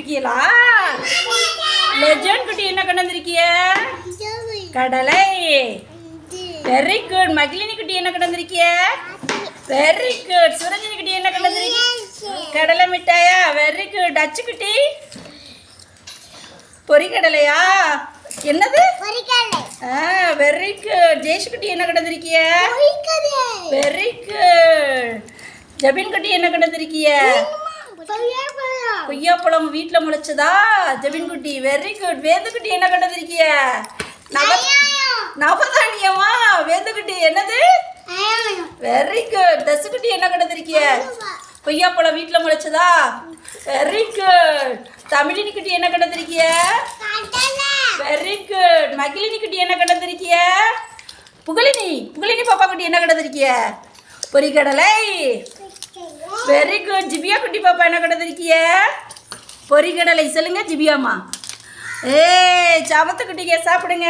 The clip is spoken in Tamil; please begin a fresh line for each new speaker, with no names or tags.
இருக்கீங்களா லெஜண்ட் குட்டி என்ன கொண்டு வந்திருக்கிய கடலை. வெரி குட் மகிழினி குட்டி என்ன கொண்டு வந்திருக்கிய வெரி குட் சுரஞ்சனி குட்டி என்ன கொண்டு கடலை மிட்டாயா? வெரி குட் அச்சு குட்டி. பொரிக்கடலையா என்னது? ஆ வெரி குட் ஜெயசு குட்டி என்ன கொண்டு வந்திருக்கிய வெரி குட் ஜபின் குட்டி என்ன கொண்டு வந்திருக்கிய கொய்யாப்பழம். வீட்டில் முளைச்சதா ஜபின் குட்டி வெரி குட் வேந்து குட்டி என்ன கொண்டு வந்திருக்கிய நவ நவதானியமா? வேந்து குட்டி என்னது? வெரி குட் தசு குட்டி என்ன கொண்டு வந்திருக்கிய கொய்யாப்பழம் வீட்டில் முளைச்சதா? வெரி குட் தமிழினி குட்டி என்ன கொண்டு வந்திருக்கிய வெரி குட் மகிழினி குட்டி என்ன கொண்டு வந்திருக்கிய புகழினி. புகழினி பாப்பா குட்டி என்ன கொண்டு வந்திருக்கிய பொரிக்கடலை வெரி குட் ஜிபியா குட்டி பாப்பா என்ன கடை இருக்கிய பொறிகடலை. சொல்லுங்க ஜிபியாமா ஏய் சமத்து குட்டிங்க சாப்பிடுங்க.